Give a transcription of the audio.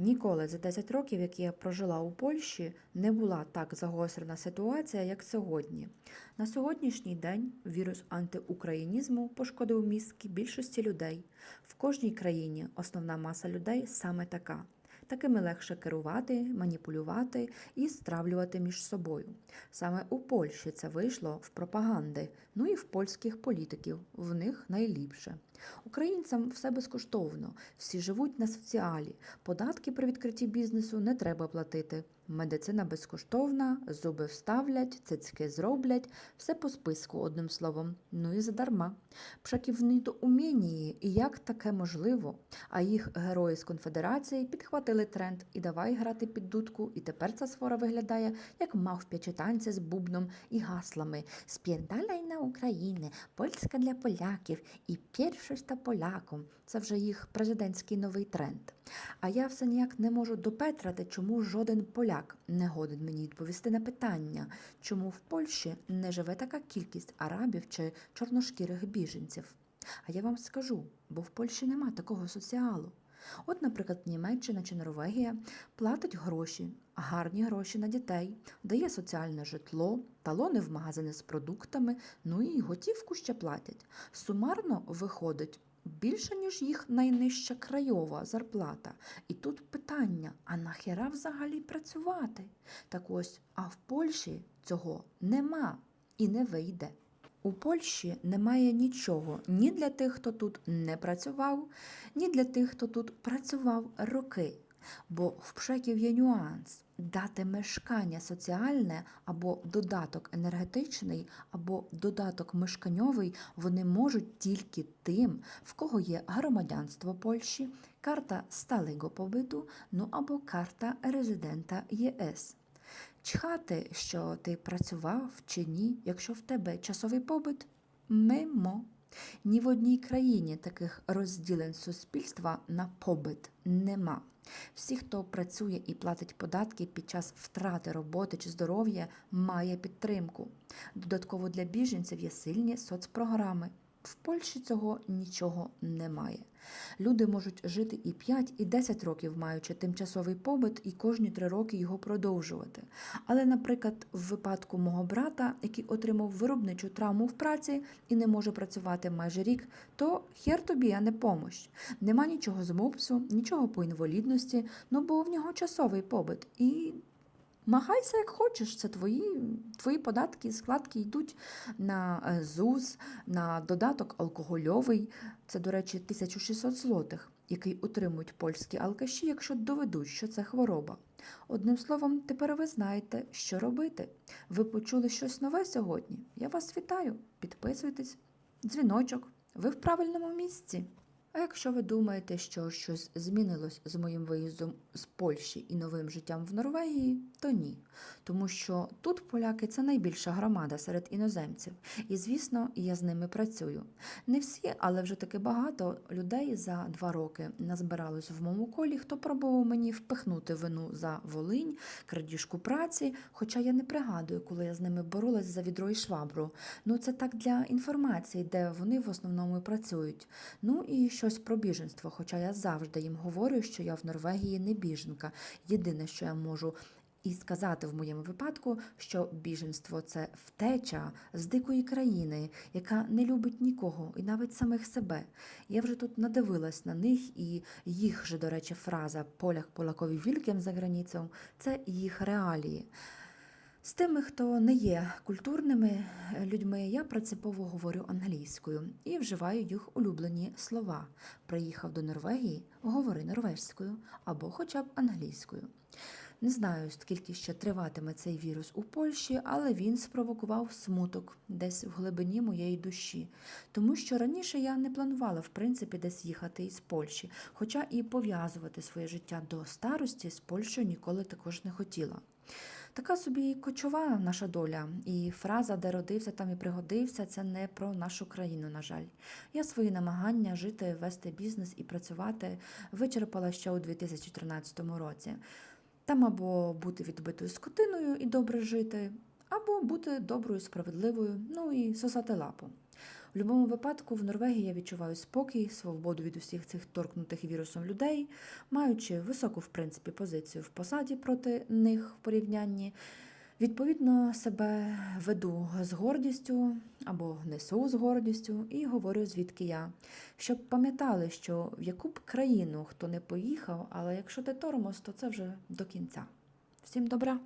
Ніколи за 10 років, які я прожила у Польщі, не була так загострена ситуація, як сьогодні. На сьогоднішній день вірус антиукраїнізму пошкодив мізки більшості людей. В кожній країні основна маса людей саме така. Такими легше керувати, маніпулювати і стравлювати між собою. Саме у Польщі це вийшло в пропаганди, ну і в польських політиків. В них найліпше. Українцям все безкоштовно, всі живуть на соціалі. Податки при відкритті бізнесу не треба платити. Медицина безкоштовна, зуби вставлять, цицьки зроблять, все по списку, одним словом. Ну і задарма. Пшаків недоумінії, і як таке можливо? А їх герої з конфедерації підхватили тренд і давай грати під дудку. І тепер ця сфора виглядає як мавпячі танці з бубном і гаслами. Спєндаляй на Україні, польська для поляків і першоста поляком. Це вже їх президентський новий тренд. А я все ніяк не можу допетрати, чому жоден поляк не годен мені відповісти на питання, чому в Польщі не живе така кількість арабів чи чорношкірих біженців. А я вам скажу, бо в Польщі нема такого соціалу. От, наприклад, Німеччина чи Норвегія платить гроші, гарні гроші на дітей, дає соціальне житло, талони в магазини з продуктами, ну і готівку ще платять. Сумарно виходить більше, ніж їх найнижча крайова зарплата. І тут питання: а нахера взагалі працювати? Так ось, а в Польщі цього нема і не вийде. У Польщі немає нічого ні для тих, хто тут не працював, ні для тих, хто тут працював роки. Бо в пшеків є нюанс дати мешкання соціальне або додаток енергетичний, або додаток мешканьовий вони можуть тільки тим, в кого є громадянство Польщі, карта сталого побиту, ну або карта резидента ЄС. Чхати, що ти працював чи ні, якщо в тебе часовий побит, мимо. Ні в одній країні таких розділень суспільства на побит нема. Всі, хто працює і платить податки під час втрати роботи чи здоров'я, має підтримку. Додатково для біженців є сильні соцпрограми. В Польщі цього нічого немає. Люди можуть жити і 5, і 10 років, маючи тимчасовий побит, і кожні 3 роки його продовжувати. Але, наприклад, в випадку мого брата, який отримав виробничу травму в праці і не може працювати майже рік, то хер тобі, а не помощ. Нема нічого з МОПСу, нічого по інвалідності, ну бо в нього часовий побит. І Махайся як хочеш, це твої, твої податки і складки йдуть на е, ЗУЗ, на додаток алкогольовий. Це, до речі, 1600 злотих, який утримують польські алкаші, якщо доведуть, що це хвороба. Одним словом, тепер ви знаєте, що робити. Ви почули щось нове сьогодні. Я вас вітаю. Підписуйтесь, дзвіночок, ви в правильному місці. А якщо ви думаєте, що щось змінилось з моїм виїздом з Польщі і новим життям в Норвегії, то ні. Тому що тут поляки це найбільша громада серед іноземців. І, звісно, я з ними працюю. Не всі, але вже таки багато людей за два роки назбиралось в моєму колі, хто пробував мені впихнути вину за Волинь, крадіжку праці. Хоча я не пригадую, коли я з ними боролась за відро і швабру. Ну це так для інформації, де вони в основному і працюють. Ну і щось про біженство, хоча я завжди їм говорю, що я в Норвегії не біженка. Єдине, що я можу і сказати в моєму випадку, що біженство це втеча з дикої країни, яка не любить нікого і навіть самих себе. Я вже тут надивилась на них, і їх же, до речі, фраза Полях Полакові вількем за границею це їх реалії. З тими, хто не є культурними людьми, я принципово говорю англійською і вживаю їх улюблені слова. Приїхав до Норвегії, говори норвезькою або хоча б англійською. Не знаю, скільки ще триватиме цей вірус у Польщі, але він спровокував смуток десь в глибині моєї душі, тому що раніше я не планувала в принципі десь їхати із Польщі, хоча і пов'язувати своє життя до старості з Польщею ніколи також не хотіла. Така собі кочова наша доля, і фраза, де родився, там і пригодився, це не про нашу країну, на жаль. Я свої намагання жити, вести бізнес і працювати вичерпала ще у 2013 році. Там або бути відбитою скотиною і добре жити, або бути доброю, справедливою, ну і сосати лапу. В будь-якому випадку в Норвегії я відчуваю спокій, свободу від усіх цих торкнутих вірусом людей, маючи високу, в принципі, позицію в посаді проти них в порівнянні. Відповідно, себе веду з гордістю або несу з гордістю і говорю, звідки я. Щоб пам'ятали, що в яку б країну хто не поїхав, але якщо ти тормоз, то це вже до кінця. Всім добра!